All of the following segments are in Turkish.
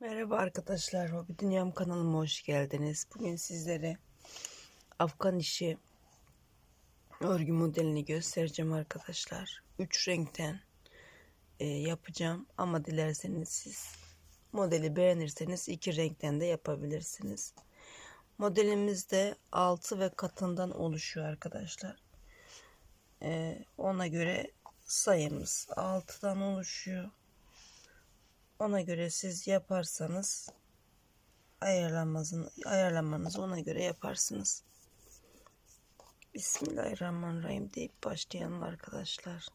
Merhaba arkadaşlar, Hobi Dünyam kanalıma hoş geldiniz. Bugün sizlere Afgan işi örgü modelini göstereceğim arkadaşlar. Üç renkten e, yapacağım ama dilerseniz siz modeli beğenirseniz iki renkten de yapabilirsiniz. Modelimiz de altı ve katından oluşuyor arkadaşlar. E, ona göre sayımız altıdan oluşuyor. Ona göre siz yaparsanız ayarlamanızı, ayarlamanızı ona göre yaparsınız. Bismillahirrahmanirrahim deyip başlayalım arkadaşlar.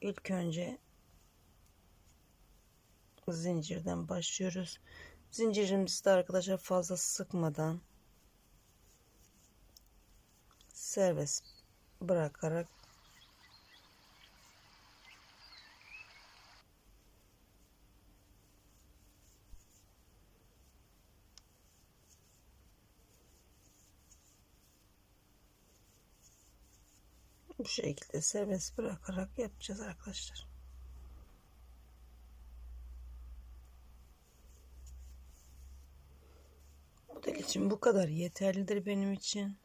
İlk önce zincirden başlıyoruz. Zincirimizi de arkadaşlar fazla sıkmadan serbest bırakarak bu şekilde serbest bırakarak yapacağız arkadaşlar. Model için bu kadar yeterlidir benim için.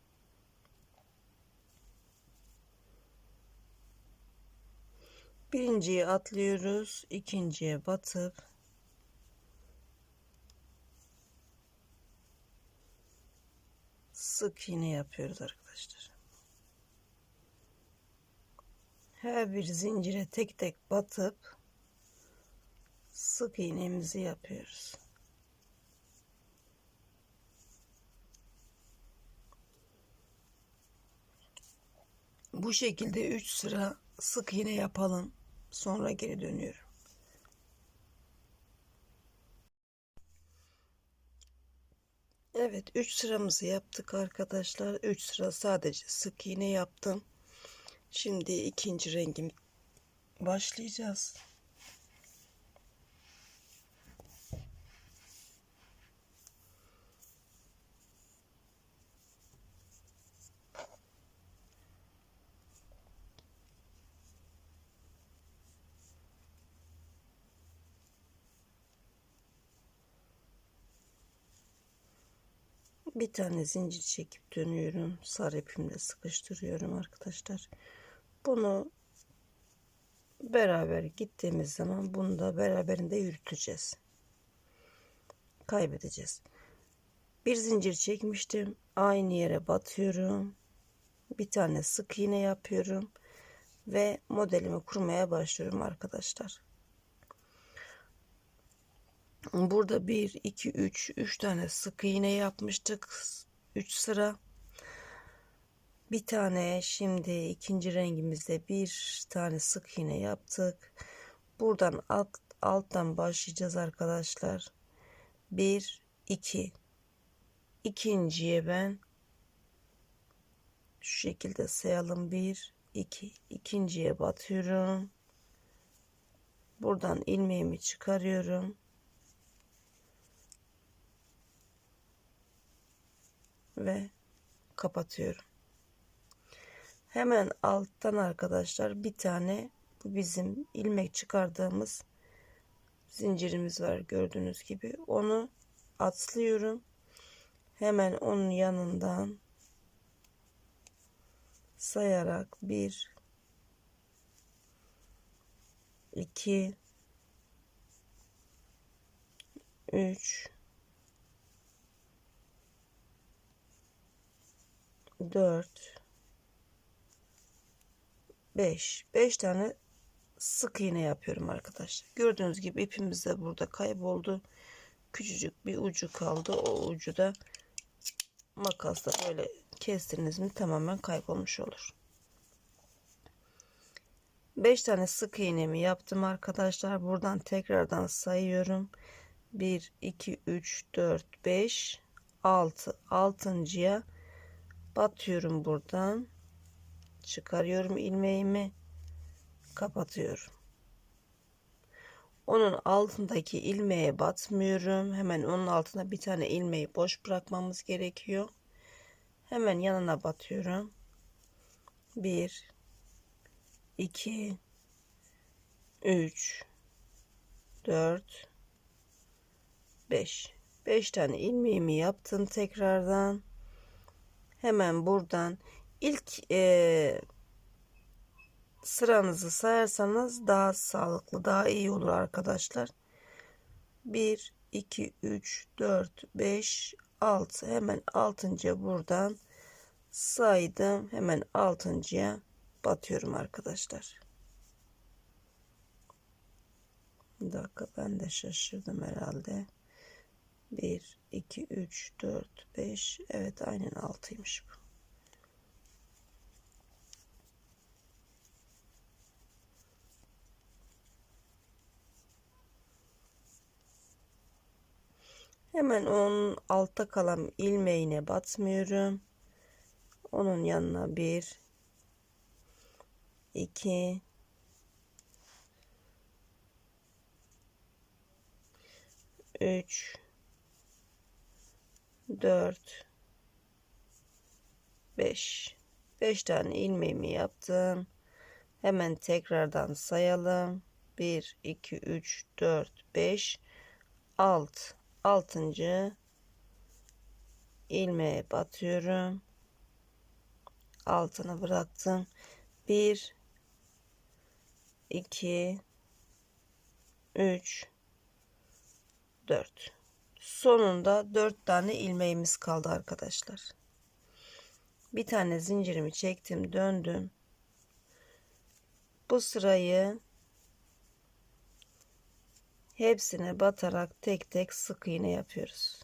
Birinciyi atlıyoruz. ikinciye batıp sık iğne yapıyoruz arkadaşlar. Her bir zincire tek tek batıp sık iğnemizi yapıyoruz. Bu şekilde 3 sıra sık iğne yapalım. Sonra geri dönüyorum. Evet 3 sıramızı yaptık arkadaşlar. 3 sıra sadece sık iğne yaptım. Şimdi ikinci rengim başlayacağız. Bir tane zincir çekip dönüyorum. Sarı ipimle sıkıştırıyorum arkadaşlar. Bunu beraber gittiğimiz zaman bunu da beraberinde yürüteceğiz. Kaybedeceğiz. Bir zincir çekmiştim. Aynı yere batıyorum. Bir tane sık iğne yapıyorum ve modelimi kurmaya başlıyorum arkadaşlar. Burada 1 2 3 3 tane sık iğne yapmıştık. 3 sıra. Bir tane şimdi ikinci rengimizde bir tane sık iğne yaptık. Buradan alt, alttan başlayacağız arkadaşlar. 1 2 ikinciye ben şu şekilde sayalım 1 2 ikinciye batıyorum. Buradan ilmeğimi çıkarıyorum. ve kapatıyorum. Hemen alttan arkadaşlar bir tane bu bizim ilmek çıkardığımız zincirimiz var gördüğünüz gibi. Onu atlıyorum. Hemen onun yanından sayarak 1 2 3 4 5 5 tane sık iğne yapıyorum arkadaşlar. Gördüğünüz gibi ipimiz de burada kayboldu. Küçücük bir ucu kaldı. O ucu da makasla böyle kestiniz mi tamamen kaybolmuş olur. 5 tane sık iğnemi yaptım arkadaşlar. Buradan tekrardan sayıyorum. 1 2 3 4 5 6 altıncıya batıyorum buradan çıkarıyorum ilmeğimi. Kapatıyorum. Onun altındaki ilmeğe batmıyorum. Hemen onun altına bir tane ilmeği boş bırakmamız gerekiyor. Hemen yanına batıyorum. 1 2 3 4 5 5 tane ilmeğimi yaptım tekrardan. Hemen buradan ilk e, sıranızı sayarsanız daha sağlıklı daha iyi olur arkadaşlar. 1 2 3 4 5 6 hemen 6. buradan saydım. Hemen 6.ya batıyorum arkadaşlar. Bir dakika ben de şaşırdım herhalde. 1 2 3 4 5 evet aynen 6'ymış bu Hemen onun altta kalan ilmeğine batmıyorum. Onun yanına bir, iki, üç, dört, beş. Beş tane ilmeğimi yaptım. Hemen tekrardan sayalım. Bir, iki, üç, dört, beş, alt altıncı. İlmeğe batıyorum. Altını bıraktım. 1 2 3 4 sonunda 4 tane ilmeğimiz kaldı arkadaşlar. Bir tane zincirimi çektim döndüm. Bu sırayı hepsine batarak tek tek sık iğne yapıyoruz.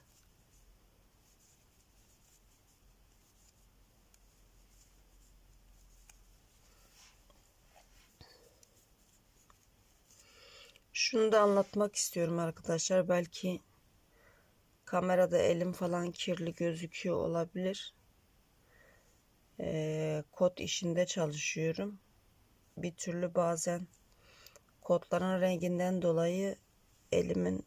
Şunu da anlatmak istiyorum arkadaşlar. Belki kamerada elim falan kirli gözüküyor olabilir. Ee, kod işinde çalışıyorum. Bir türlü bazen kodların renginden dolayı elimin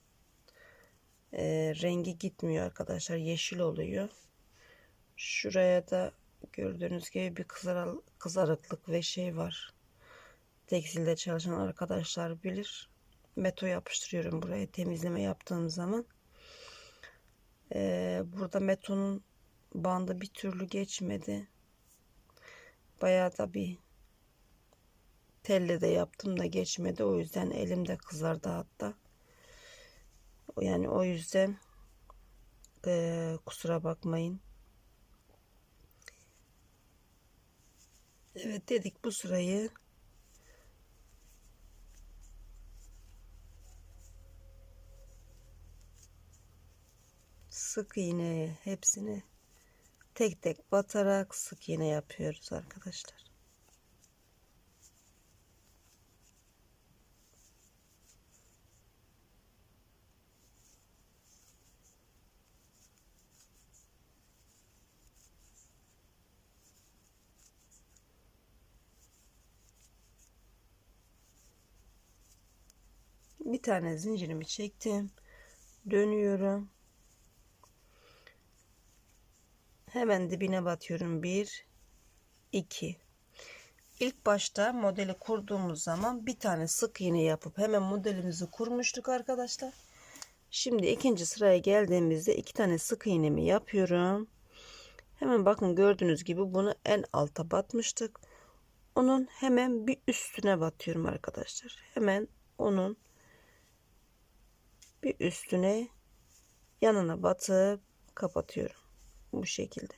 e, rengi gitmiyor arkadaşlar. Yeşil oluyor. Şuraya da gördüğünüz gibi bir kızar, kızarıklık ve şey var. Tekstilde çalışan arkadaşlar bilir. Meto yapıştırıyorum buraya temizleme yaptığım zaman. Ee, burada metonun bandı bir türlü geçmedi. Bayağı da bir telle de yaptım da geçmedi. O yüzden elimde kızardı hatta. Yani o yüzden e, kusura bakmayın. Evet dedik bu sırayı sık iğne hepsini tek tek batarak sık iğne yapıyoruz arkadaşlar. bir tane zincirimi çektim. Dönüyorum. Hemen dibine batıyorum. 1 2 İlk başta modeli kurduğumuz zaman bir tane sık iğne yapıp hemen modelimizi kurmuştuk arkadaşlar. Şimdi ikinci sıraya geldiğimizde iki tane sık iğnemi yapıyorum. Hemen bakın gördüğünüz gibi bunu en alta batmıştık. Onun hemen bir üstüne batıyorum arkadaşlar. Hemen onun bir üstüne yanına batıp kapatıyorum. Bu şekilde.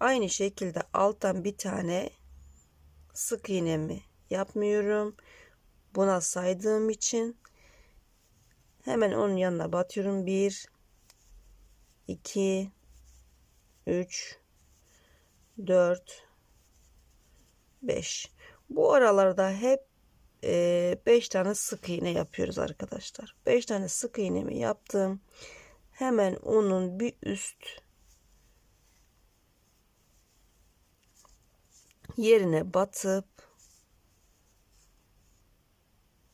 Aynı şekilde alttan bir tane sık iğnemi yapmıyorum. Buna saydığım için hemen onun yanına batıyorum. 1 2 3 4 5 bu aralarda hep 5 tane sık iğne yapıyoruz arkadaşlar. 5 tane sık iğnemi yaptım. Hemen onun bir üst yerine batıp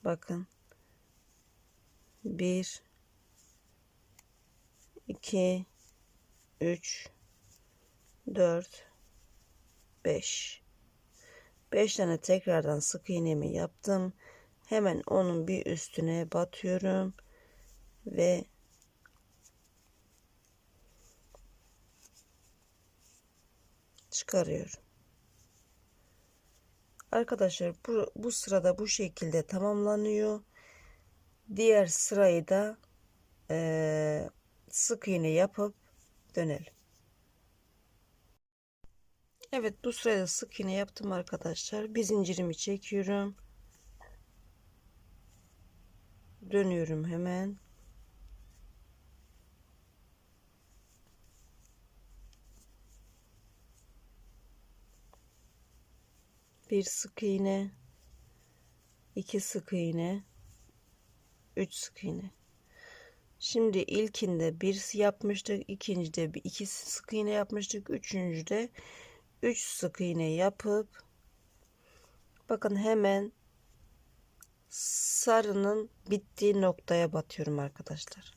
bakın 1 2 3 4 5 5 tane tekrardan sık iğnemi yaptım. Hemen onun bir üstüne batıyorum ve çıkarıyorum. Arkadaşlar bu, bu sırada bu şekilde tamamlanıyor. Diğer sırayı da e, sık iğne yapıp dönelim. Evet bu sırada sık iğne yaptım arkadaşlar. Bir zincirimi çekiyorum. Dönüyorum hemen. Bir sık iğne, iki sık iğne, üç sık iğne. Şimdi ilkinde bir yapmıştık, ikincide bir iki sık iğne yapmıştık, üçüncüde 3 sık iğne yapıp bakın hemen sarının bittiği noktaya batıyorum arkadaşlar.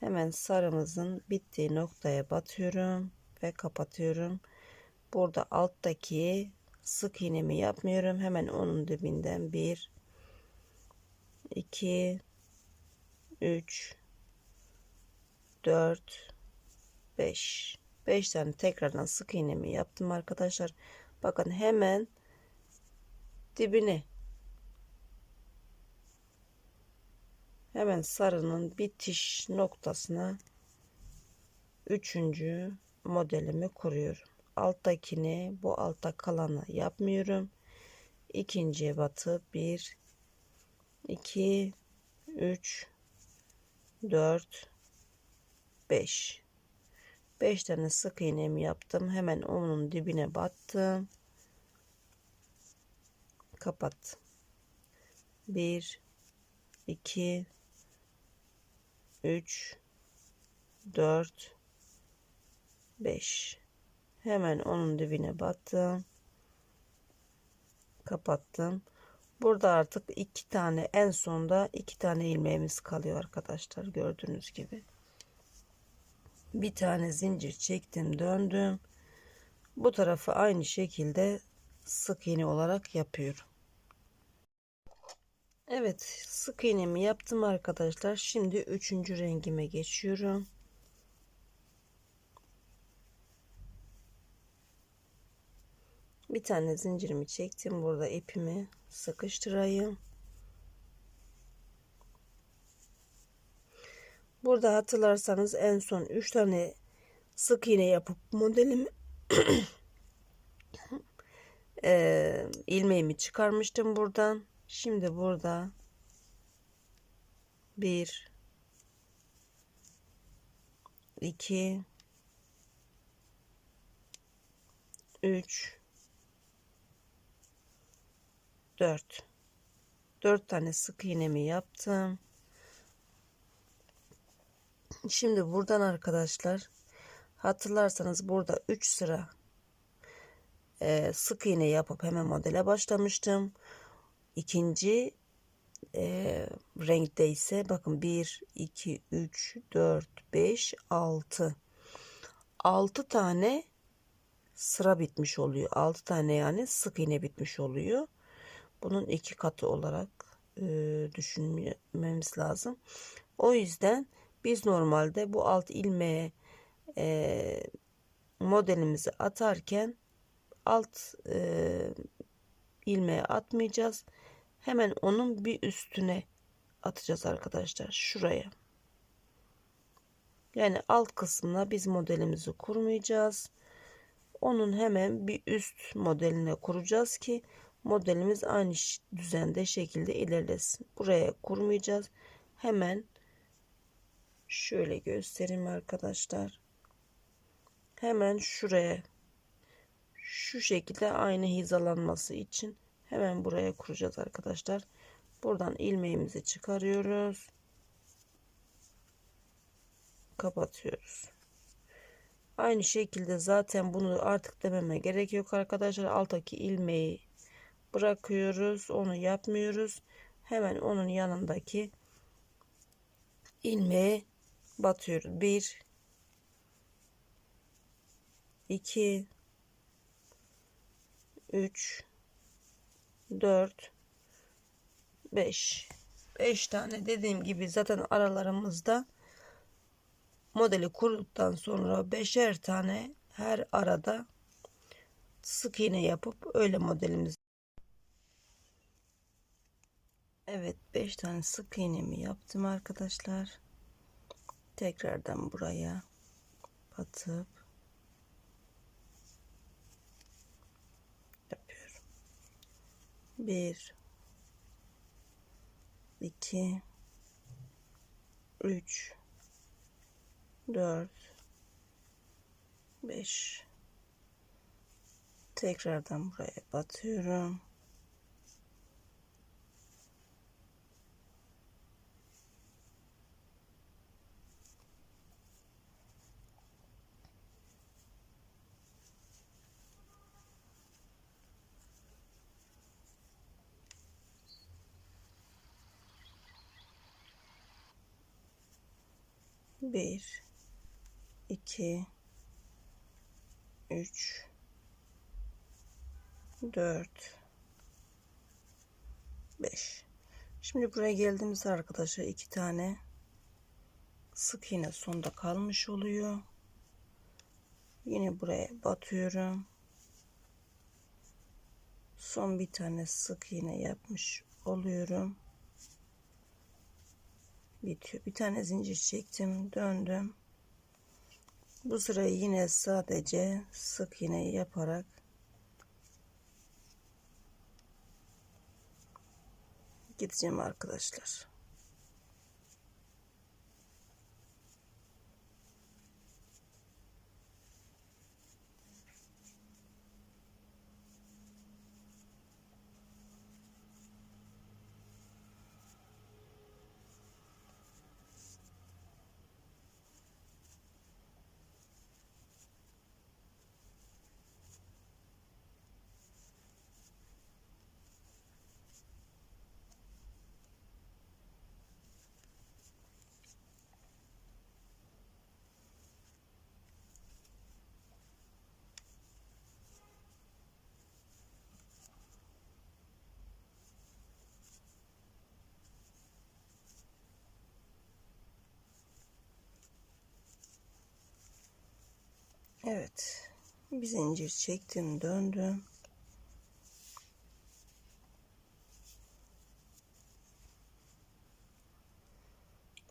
Hemen sarımızın bittiği noktaya batıyorum ve kapatıyorum. Burada alttaki sık iğnemi yapmıyorum. Hemen onun dibinden 1 2 3 4 5 5 tane tekrardan sık iğnemi yaptım arkadaşlar. Bakın hemen dibine hemen sarının bitiş noktasına üçüncü modelimi kuruyorum. Alttakini bu altta kalanı yapmıyorum. İkinciye batıp 1 2 3 4 5 5 tane sık iğnemi yaptım. Hemen onun dibine battım. Kapat. 1 2 3 4 5 hemen onun dibine battım kapattım burada artık iki tane en sonda iki tane ilmeğimiz kalıyor arkadaşlar gördüğünüz gibi bir tane zincir çektim döndüm. Bu tarafı aynı şekilde sık iğne olarak yapıyorum. Evet sık iğnemi yaptım arkadaşlar. Şimdi üçüncü rengime geçiyorum. Bir tane zincirimi çektim. Burada ipimi sıkıştırayım Burada hatırlarsanız en son 3 tane sık iğne yapıp modelimi e, ilmeğimi çıkarmıştım buradan. Şimdi burada bir iki üç dört dört tane sık iğnemi yaptım. Şimdi buradan arkadaşlar hatırlarsanız burada 3 sıra e, sık iğne yapıp hemen modele başlamıştım. İkinci e, renkte ise bakın 1, 2, 3, 4, 5, 6. 6 tane sıra bitmiş oluyor. 6 tane yani sık iğne bitmiş oluyor. Bunun iki katı olarak e, düşünmemiz lazım. O yüzden biz normalde bu alt ilmeğe e, modelimizi atarken alt e, ilmeğe atmayacağız. Hemen onun bir üstüne atacağız arkadaşlar. Şuraya. Yani alt kısmına biz modelimizi kurmayacağız. Onun hemen bir üst modeline kuracağız ki modelimiz aynı düzende şekilde ilerlesin. Buraya kurmayacağız. Hemen Şöyle göstereyim arkadaşlar. Hemen şuraya şu şekilde aynı hizalanması için hemen buraya kuracağız arkadaşlar. Buradan ilmeğimizi çıkarıyoruz. Kapatıyoruz. Aynı şekilde zaten bunu artık dememe gerek yok arkadaşlar. Alttaki ilmeği bırakıyoruz. Onu yapmıyoruz. Hemen onun yanındaki ilmeği batıyoruz. 1 2 3 4 5 5 tane dediğim gibi zaten aralarımızda modeli kurduktan sonra beşer tane her arada sık iğne yapıp öyle modelimiz Evet 5 tane sık iğnemi yaptım arkadaşlar tekrardan buraya batıp yapıyorum. 1 2 3 4 5 tekrardan buraya batıyorum bir iki üç dört beş. Şimdi buraya geldiğimizde arkadaşlar iki tane sık iğne sonda kalmış oluyor. Yine buraya batıyorum. Son bir tane sık iğne yapmış oluyorum bitiyor. Bir tane zincir çektim, döndüm. Bu sırayı yine sadece sık iğne yaparak gideceğim arkadaşlar. Evet. Bir zincir çektim, döndüm.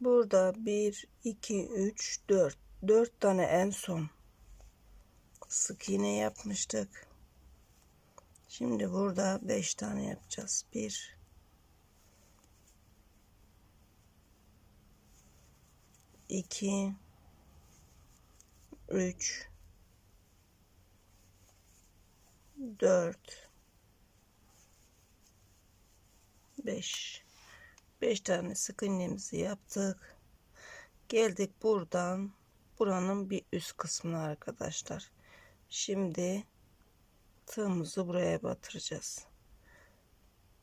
Burada 1 2 3 4 4 tane en son sık iğne yapmıştık. Şimdi burada 5 tane yapacağız. 1 2 3 4 5 5 tane sık iğnemizi yaptık. Geldik buradan buranın bir üst kısmına arkadaşlar. Şimdi tığımızı buraya batıracağız.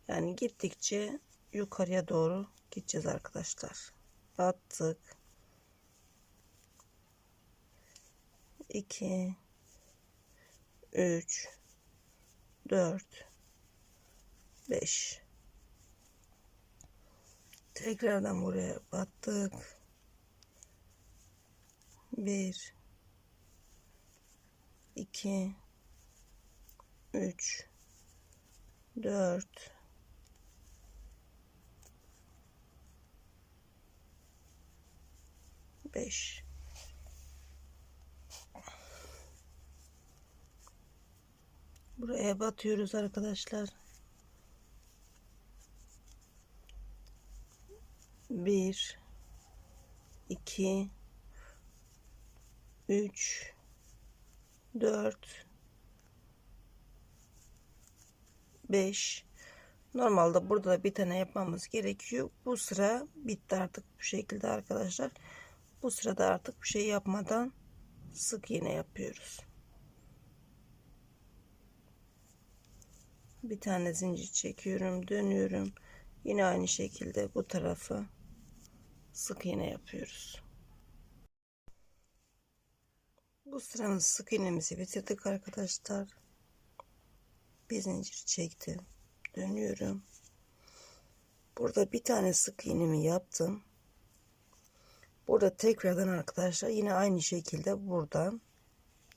Yani gittikçe yukarıya doğru gideceğiz arkadaşlar. Battık. 2 3 4 5 tekrardan buraya battık. 1 2 3 4 5 Buraya batıyoruz arkadaşlar. Bir, iki, üç, dört, beş. Normalde burada da bir tane yapmamız gerekiyor. Bu sıra bitti artık bu şekilde arkadaşlar. Bu sırada artık bir şey yapmadan sık iğne yapıyoruz. Bir tane zincir çekiyorum dönüyorum yine aynı şekilde bu tarafı sık iğne yapıyoruz bu sıramız sık iğnemizi bitirdik arkadaşlar bir zincir çektim dönüyorum Burada bir tane sık iğnemi yaptım. Burada tekrardan arkadaşlar yine aynı şekilde buradan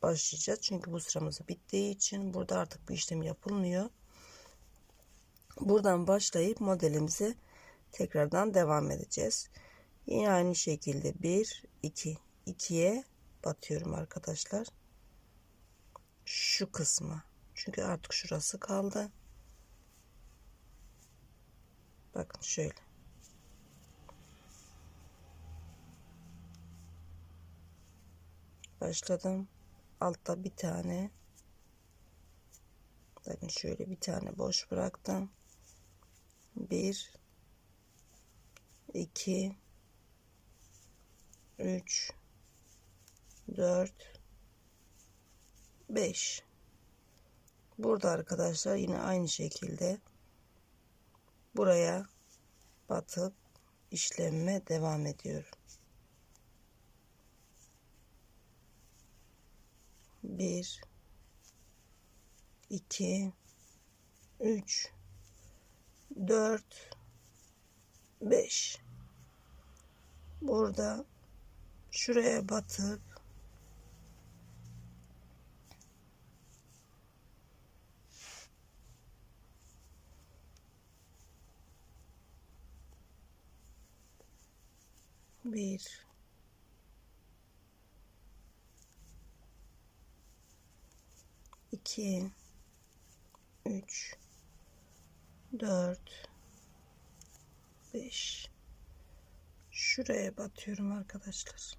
başlayacağız. Çünkü bu sıramız bittiği için burada artık bir işlem yapılmıyor. Buradan başlayıp modelimize tekrardan devam edeceğiz. Yine aynı şekilde 1 2 2'ye batıyorum arkadaşlar. Şu kısmı. Çünkü artık şurası kaldı. Bakın şöyle. Başladım. Altta bir tane. Bakın şöyle bir tane boş bıraktım. Bir, iki, üç, dört, beş. Burada arkadaşlar yine aynı şekilde buraya batıp işlemime devam ediyorum. Bir, iki, üç, dört, beş. Burada. Şuraya batıp. Bir. İki. Üç dört. Beş. Şuraya batıyorum arkadaşlar.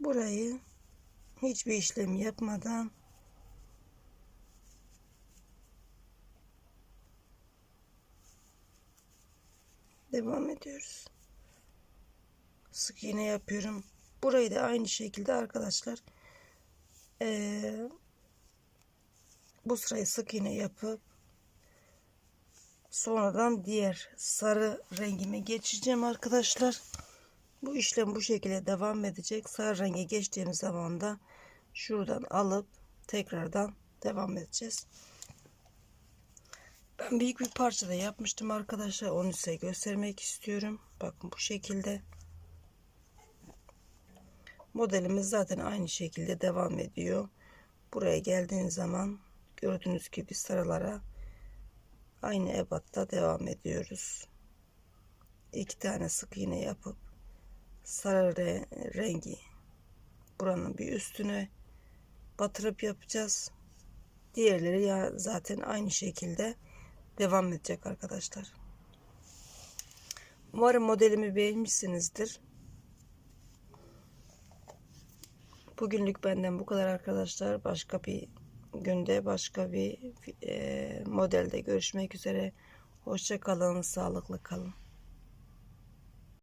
Burayı hiçbir işlem yapmadan devam ediyoruz. Sık iğne yapıyorum. Burayı da aynı şekilde arkadaşlar ee, bu sırayı sık iğne yapıp sonradan diğer sarı rengime geçeceğim arkadaşlar. Bu işlem bu şekilde devam edecek. Sarı renge geçtiğimiz zaman da şuradan alıp tekrardan devam edeceğiz. Ben büyük bir parçada yapmıştım arkadaşlar. Onu size göstermek istiyorum. Bakın bu şekilde. Modelimiz zaten aynı şekilde devam ediyor. Buraya geldiğiniz zaman gördüğünüz gibi sarılara aynı ebatta devam ediyoruz. İki tane sık iğne yapıp sarı re rengi buranın bir üstüne batırıp yapacağız. Diğerleri ya zaten aynı şekilde devam edecek arkadaşlar. Umarım modelimi beğenmişsinizdir. Bugünlük benden bu kadar arkadaşlar. Başka bir günde başka bir e, modelde görüşmek üzere. Hoşça kalın, sağlıklı kalın.